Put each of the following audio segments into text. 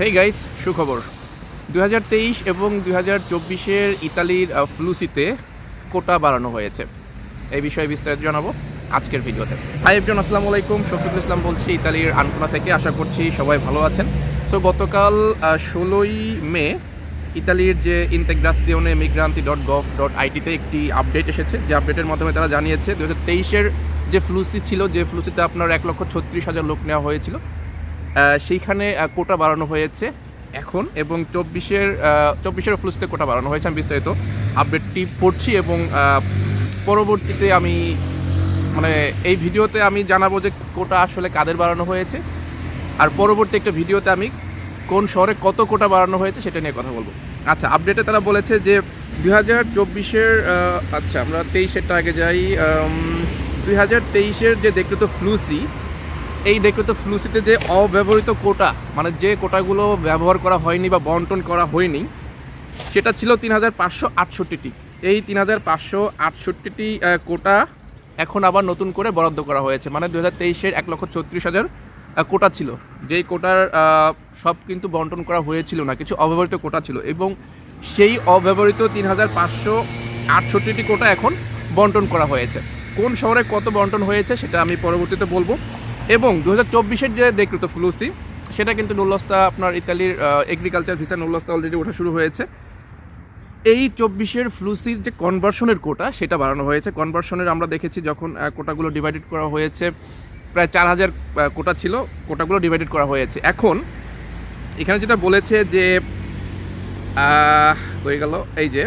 Hey guys সুখবর। দু হাজার তেইশ এবং দু হাজার চব্বিশের ইতালির ফ্লুসিতে কোটা বাড়ানো হয়েছে। এই বিষয়ে বিস্তারিত জানাব আজকের ভিডিওতে। হাই এভজন আসসালামু আলাইকুম। শফিকুল ইসলাম বলছি ইতালির আনকোনা থেকে। আশা করছি সবাই ভালো আছেন। সো গতকাল ষোলোই মে ইতালির যে integrazione migranti dot gov dot আইটিতে একটি আপডেট এসেছে। যে আপডেটের মাধ্যমে তারা জানিয়েছে দু হাজার তেইশের যে ফ্লুসি ছিল, যে ফ্লুসিতে আপনার এক লক্ষ ছত্রিশ হাজার লোক নেওয়া হয়েছিল। সেইখানে কোটা বাড়ানো হয়েছে এখন এবং চব্বিশের চব্বিশের ফ্লুসিতে কোটা বাড়ানো হয়েছে, আমি বিস্তারিত আপডেটটি পড়ছি এবং পরবর্তীতে আমি মানে এই ভিডিওতে আমি জানাব যে কোটা আসলে কাদের বাড়ানো হয়েছে। আর পরবর্তী একটা ভিডিওতে আমি কোন শহরে কত কোটা বাড়ানো হয়েছে সেটা নিয়ে কথা বলব। আচ্ছা আপডেটে তারা বলেছে যে দুই হাজার চব্বিশের আচ্ছা আমরা তেইশেরটা আগে যাই দুই হাজার তেইশের যে দেখতে তো ফ্লুসি এই তো ফ্লুসিতে যে অব্যবহৃত কোটা মানে যে কোটাগুলো ব্যবহার করা হয়নি বা বন্টন করা হয়নি, সেটা ছিল তিন হাজার পাঁচশো আটষট্টিটি। এই তিন হাজার পাঁচশো আটষট্টিটি কোটা এখন আবার নতুন করে বরাদ্দ করা হয়েছে। মানে দু হাজার তেইশের এক লক্ষ ছত্রিশ হাজার কোটা ছিল। যেই কোটার সব কিন্তু বন্টন করা হয়েছিল না, কিছু অব্যবহৃত কোটা ছিল এবং সেই অব্যবহৃত তিন হাজার পাঁচশো আটষট্টিটি কোটা এখন বন্টন করা হয়েছে। কোন শহরে কত বন্টন হয়েছে সেটা আমি পরবর্তীতে বলব। এবং দু হাজার চব্বিশের যে দেখৃত ফ্লুসি সেটা কিন্তু নুল্লস্তা আপনার ইতালির এগ্রিকালচার ভিসা নুল্লস্তা অলরেডি ওঠা শুরু হয়েছে। এই চব্বিশের ফ্লুসির যে কনভার্সনের কোটা, সেটা বাড়ানো হয়েছে। কনভার্সনের আমরা দেখেছি যখন কোটাগুলো ডিভাইডেড করা হয়েছে, প্রায় চার হাজার কোটা ছিল, কোটাগুলো ডিভাইডেড করা হয়েছে। এখন, এখানে যেটা বলেছে যে হয়ে গেল, এই যে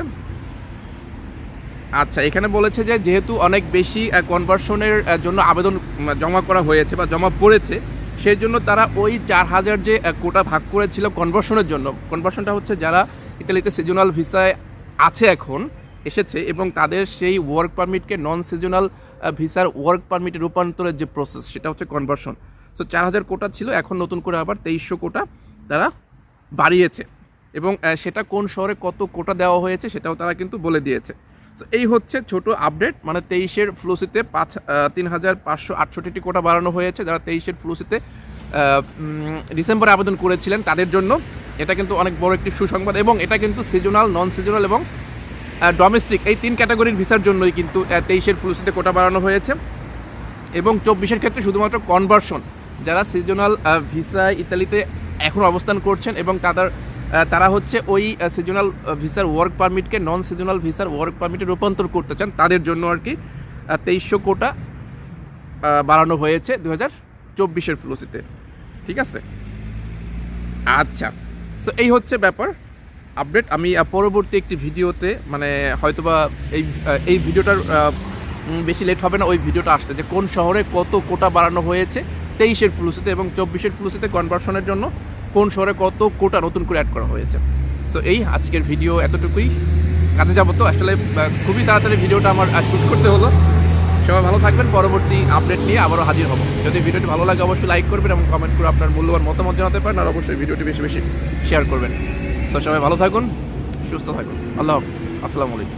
আচ্ছা এখানে বলেছে যে যেহেতু অনেক বেশি কনভার্সনের জন্য আবেদন জমা করা হয়েছে বা জমা পড়েছে সেই জন্য তারা ওই চার হাজার যে কোটা ভাগ করেছিল কনভার্সনের জন্য কনভার্সনটা হচ্ছে যারা ইতালিতে সিজনাল ভিসায় আছে এখন, এসেছে এবং তাদের সেই ওয়ার্ক পারমিটকে নন সিজনাল ভিসার ওয়ার্ক পারমিটে রূপান্তরের যে প্রসেস সেটা হচ্ছে কনভার্সন সো চার হাজার কোটা ছিল, এখন নতুন করে আবার তেইশশো কোটা তারা বাড়িয়েছে এবং সেটা কোন শহরে কত কোটা দেওয়া হয়েছে সেটাও তারা কিন্তু বলে দিয়েছে। এই হচ্ছে ছোট আপডেট মানে তেইশের ফ্লুসিতে পাঁচ তিন হাজার পাঁচশো আটষট্টিটি কোটা বাড়ানো হয়েছে। যারা তেইশের ফ্লুসিতে ডিসেম্বরে আবেদন করেছিলেন, তাদের জন্য এটা কিন্তু অনেক বড় একটি সুসংবাদ এবং এটা কিন্তু সিজনাল নন সিজনাল এবং ডোমেস্টিক এই তিন ক্যাটাগরির ভিসার জন্যই কিন্তু তেইশের ফ্লুসিতে কোটা বাড়ানো হয়েছে। এবং চব্বিশের ক্ষেত্রে শুধুমাত্র কনভার্সন যারা সিজনাল ভিসা ইতালিতে এখন অবস্থান করছেন এবং তাদের তারা হচ্ছে ওই সিজনাল ভিসার ওয়ার্ক পারমিটকে নন সিজনাল ভিসার ওয়ার্ক পারমিটে রূপান্তর করতে চান। তাদের জন্য আর কি তেইশশো কোটা বাড়ানো হয়েছে দু হাজার চব্বিশের ফ্লুসিতে ঠিক আছে? আচ্ছা। সো এই হচ্ছে ব্যাপার। আপডেট, আমি পরবর্তী একটি ভিডিওতে মানে হয়তোবা এই এই ভিডিওটার বেশি লেট হবে না, ওই ভিডিওটা আসতে যে কোন শহরে কত কোটা বাড়ানো হয়েছে তেইশের ফ্লুসিতে এবং চব্বিশের ফ্লুসিতে কনভার্সনের জন্য। কোন শহরে কত কোটা নতুন করে অ্যাড করা হয়েছে। সো এই আজকের ভিডিও এতটুকুই। কাজে যাব তো, আসলে খুবই তাড়াতাড়ি ভিডিওটা আমার শ্যুট করতে হলো। সবাই ভালো থাকবেন, পরবর্তী আপডেট নিয়ে আবারও হাজির হব। যদি ভিডিওটি ভালো লাগে, অবশ্যই লাইক করবেন এবং কমেন্ট করে আপনার মূল্যবান মতামত জানাতে পারেন, আর অবশ্যই ভিডিওটি বেশি বেশি শেয়ার করবেন। সো সবাই ভালো থাকুন, সুস্থ থাকুন। আল্লাহ হাফিজ। আসসালামু আলাইকুম।